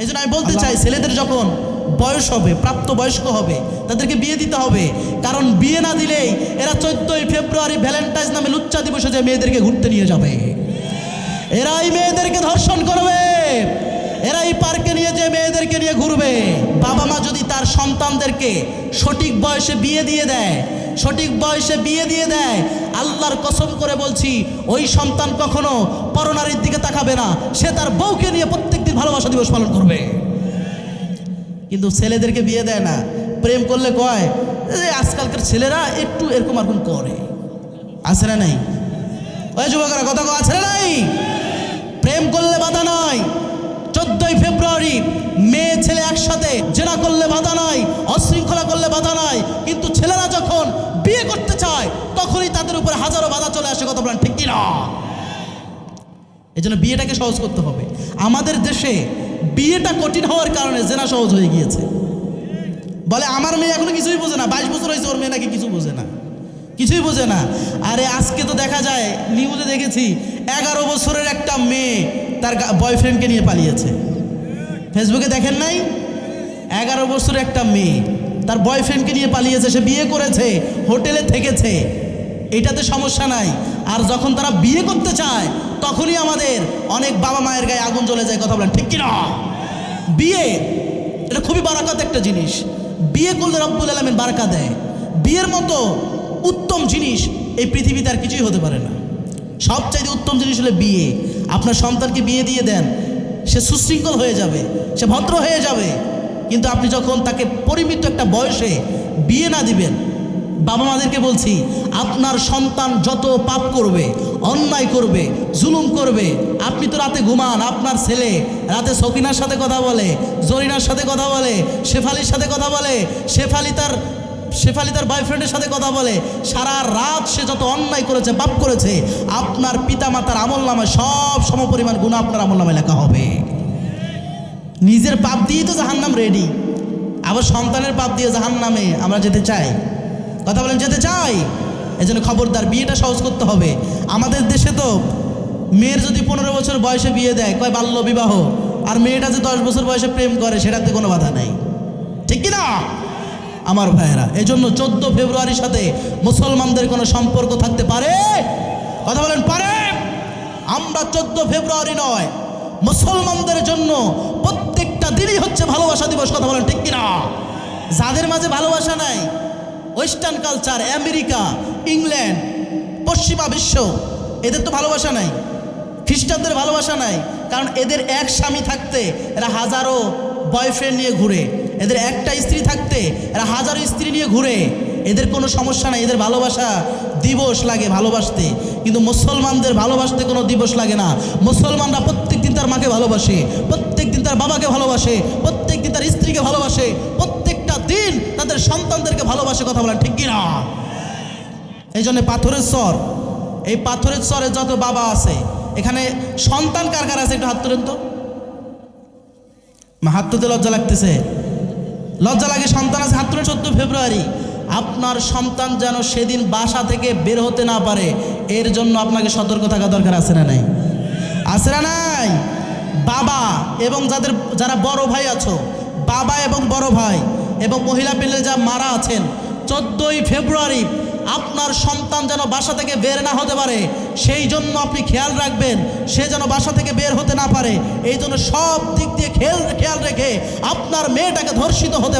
এই জন্য আমি বলতে চাই ছেলেদের যখন বয়স হবে প্রাপ্ত বয়স্ক হবে তাদেরকে বিয়ে দিতে হবে। কারণ বিয়ে না দিলেই এরা চোদ্দই ফেব্রুয়ারি ভ্যালেন্টাইন্স নামে লুচ্চা দিবসে যে মেয়েদেরকে ঘুরতে নিয়ে যাবে। এরাই মেয়েদেরকে ধর্ষণ করবে। এরাই পার্কে নিয়ে যে মেয়েদেরকে নিয়ে ঘুরবে। বাবা মা যদি তার সন্তানদেরকে সঠিক বয়সে বিয়ে দিয়ে দেয় সঠিক বয়সে বিয়ে দিয়ে দেয়। আল্লাহর কসম করে বলছি, ওই সন্তান কখনো পরনারীর দিকে তাকাবে না। সে তার বউকে নিয়ে প্রত্যেকদিন ভালোবাসা দিবস পালন করবে। কিন্তু ছেলেদেরকে বিয়ে দেয় না। প্রেম করলে কয় "এই আজকালকার ছেলেরা একটু এরকম এরকম করে। আছে না নাই? ওই যুবকরা, কথা কো আছে নাই? প্রেম করলে বাধা নাই চোদ্দই ফেব্রুয়ারি, মেয়ে ছেলে একসাথে জেনা করলে বাধা নাই অশৃঙ্খলা করলে বাধা নাই কিন্তু ছেলেরা যখন বিয়ে করতে চায় তখনই তাদের উপরে হাজারো বাধা চলে আসে, কথা বলেন, ঠিক কিনা? এই জন্য বিয়েটাকে সহজ করতে হবে। আমাদের দেশে বিয়েটা কঠিন হওয়ার কারণে জেনা সহজ হয়ে গিয়েছে। বলে, আমার মেয়ে এখনও কিছুই বোঝে না, বাইশ বছর হয়েছে, ওর মেয়ে নাকি কিছু বোঝে না। কিছুই বোঝে না। আরে, আজকে তো দেখা যায় নিউজে দেখেছি, এগারো বছরের একটা মেয়ে তার বয়ফ্রেন্ডকে নিয়ে পালিয়েছে। ফেসবুকে দেখেন নাই? এগারো বছরের একটা মেয়ে তার বয়ফ্রেন্ডকে নিয়ে পালিয়েছে, সে বিয়ে করেছে হোটেলে থেকেছে। এটাতে সমস্যা নাই। আর যখন তারা বিয়ে করতে চায়, তখনই আমাদের অনেক বাবা মায়ের গায়ে আগুন জ্বলে যায়, কথা বলেন, ঠিক কিনা? বিয়ে, এটা খুবই বারাকাত একটা জিনিস। বিয়ে করলে রব্বুল আলমের বারাকা দেয়। বিয়ের মতো উত্তম জিনিস এই পৃথিবীতে আর কিছুই হতে পারে না। সবচাইতে উত্তম জিনিস হলে বিয়ে। আপনার সন্তানকে বিয়ে দিয়ে দেন, সে সুশৃঙ্খল হয়ে যাবে, সে ভদ্র হয়ে যাবে। কিন্তু আপনি যখন তাকে পরিমিত একটা বয়সে বিয়ে না দিবেন বাবা মাদেরকে বলছি, আপনার সন্তান যত পাপ করবে, অন্যায় করবে, জুলুম করবে, আপনি তো রাতে ঘুমান, আপনার ছেলে রাতে সকিনার সাথে কথা বলে, জরিনার সাথে কথা বলে, শেফালির সাথে কথা বলে, শেফালি তার শেফালি তার বয়ফ্রেন্ডের সাথে কথা বলে, সারা রাত সে যত অন্যায় করেছে, পাপ করেছে, আপনার পিতা মাতার আমল নামায় সব সমপরিমাণ গুণ আপনার আমল নামায় লেখা হবে। নিজের পাপ দিয়েই তো জাহান্নাম রেডি আবার সন্তানের পাপ দিয়ে জাহান্নামে আমরা যেতে চাই। কথা বলেন, যেতে চাই। এজন্য খবরদার বিয়েটা সহজ করতে হবে। আমাদের দেশে তো মেয়ের যদি পনেরো বছর বয়সে বিয়ে দেয়, কয় বাল্য বিবাহ, আর মেয়েটা যে দশ বছর বয়সে প্রেম করে, সেটাতে কোনো বাধা নাই। ঠিক কি না আমার ভাইয়েরা এই জন্য চোদ্দ ফেব্রুয়ারির সাথে মুসলমানদের কোনো সম্পর্ক থাকতে পারে? কথা বলেন, পারে? আমরা চোদ্দ ফেব্রুয়ারি নয়, মুসলমানদের জন্য প্রত্যেকটা দিনই হচ্ছে ভালোবাসা দিবস, কথা বলেন, ঠিক কিনা? যাদের মাঝে ভালোবাসা নাই ওয়েস্টার্ন কালচার, আমেরিকা, ইংল্যান্ড, পশ্চিমা বিশ্ব, এদের তো ভালোবাসা নাই। খ্রিস্টানদের ভালোবাসা নাই, কারণ এদের এক স্বামী থাকতে এরা হাজারো বয়ফ্রেন্ড নিয়ে ঘুরে, এদের একটা স্ত্রী থাকতে এরা হাজারো স্ত্রী নিয়ে ঘুরে, এদের কোনো সমস্যা নাই, এদের ভালোবাসা দিবস লাগে ভালোবাসতে, কিন্তু মুসলমানদের ভালোবাসতে কোনো দিবস লাগে না। মুসলমানরা প্রত্যেক দিন তার মাকে ভালোবাসে প্রত্যেক দিন তার বাবাকে ভালোবাসে প্রত্যেক দিন তার স্ত্রীকে ভালোবাসে দিন তাদের সন্তানদেরকে ভালোবাসে কথা বলা ঠিক কিনা? এই জন্য পাথরের স্বর, এই পাথরের স্বরে যত বাবা আছে, এখানে সন্তান কার কার আছে একটু হাত তোলেন তো? মা হাত তুলতে লজ্জা লাগতেছে। লজ্জা লাগে, সন্তান আছে, হাত তুলে চোদ্দ ফেব্রুয়ারি। আপনার সন্তান যেন সেদিন বাসা থেকে বের হতে না পারে, এর জন্য আপনাকে সতর্ক থাকা দরকার, আছে না নাই? আছে না নাই? বাবা এবং যাদের, যারা বড় ভাই আছো, বাবা এবং বড় ভাই এবং মহিলা পেলে যা মারা আছেন, চোদ্দোই ফেব্রুয়ারি আপনার সন্তান যেন বাসা থেকে বের না হতে পারে, সেই জন্য আপনি খেয়াল রাখবেন, সে যেন বাসা থেকে বের হতে না পারে। এই জন্য সব দিক দিয়ে খেয়াল খেয়াল রেখে আপনার মেয়েটাকে ধর্ষিত হতে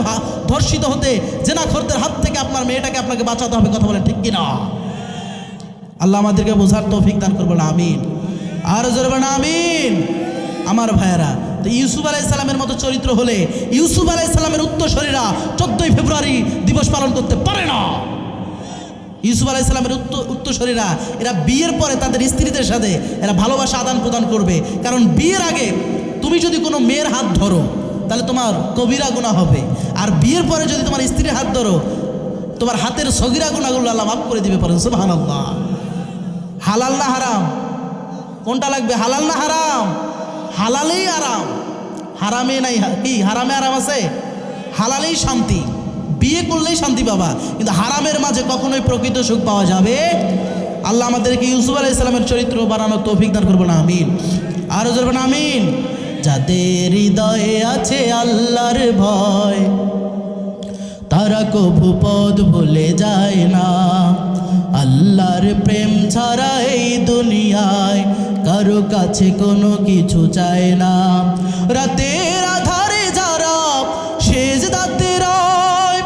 ধর্ষিত হতে জেনাখরদের হাত থেকে আপনার মেয়েটাকে আপনাকে বাঁচাতে হবে, কথা বলেন ঠিক কিনা? আল্লাহ আমাদেরকে বোঝার তৌফিক দান করব না আমিন। আর জোরবে না আমিন। আমার ভাইয়েরা তো ইউসুফ আলাইসাল্লামের মতো চরিত্র হলে ইউসুফ আলাইসাল্লামের উত্তরসরীরা চোদ্দোই ফেব্রুয়ারি দিবস পালন করতে পারে না। ইউসুফ আলাইসাল্লামের উত্তর উত্তরসরীরা, এরা বিয়ের পরে তাদের স্ত্রীদের সাথে এরা ভালোবাসা আদান প্রদান করবে। কারণ বিয়ের আগে তুমি যদি কোনো মেয়ের হাত ধরো, তাহলে তোমার কবিরা গুণা হবে। আর বিয়ের পরে যদি তোমার স্ত্রীর হাত ধরো, তোমার হাতের সগিরা গুণাগুলো আল্লাহ মাফ করে দিবে পারেন সুবাহান আল্লাহ হালাল না হারাম? কোনটা লাগবে? হালাল না হারাম? হালালেই আরাম। হারামে নাই, কি, হারামে আরাম আছে? হালালেই শান্তি, বিয়ে করলেই শান্তি পাবা কিন্তু হারামের মাঝে কখনোই প্রকৃত সুখ পাওয়া যাবে? আল্লাহ আমাদেরকে ইউসুফ আলাহ ইসলামের চরিত্র বানানোর তৌফিক দান করব না আমিন। আরও জরবে না আমিন। যাদের হৃদয়ে আছে আল্লাহর ভয়, তারা কভু পদ ভুলে যায় না। আল্লাহর প্রেম ছাড়া এই দুনিয়ায় কারও কাছে কোনো কিছু চায় না। রাতের আধারে যারা শেষ দাতে রয়,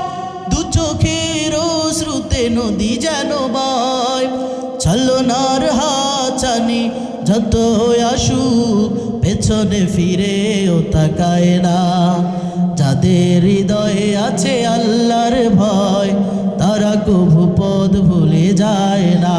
দু চোখের শ্রুতে নদী যেন বয়। ছলনার হাচানি যত আসু পেছনে ফিরে ও তাকায় না। যাদের হৃদয়ে আছে আল্লাহর ভয়, তারা কভু পদ ভুলে যায় না।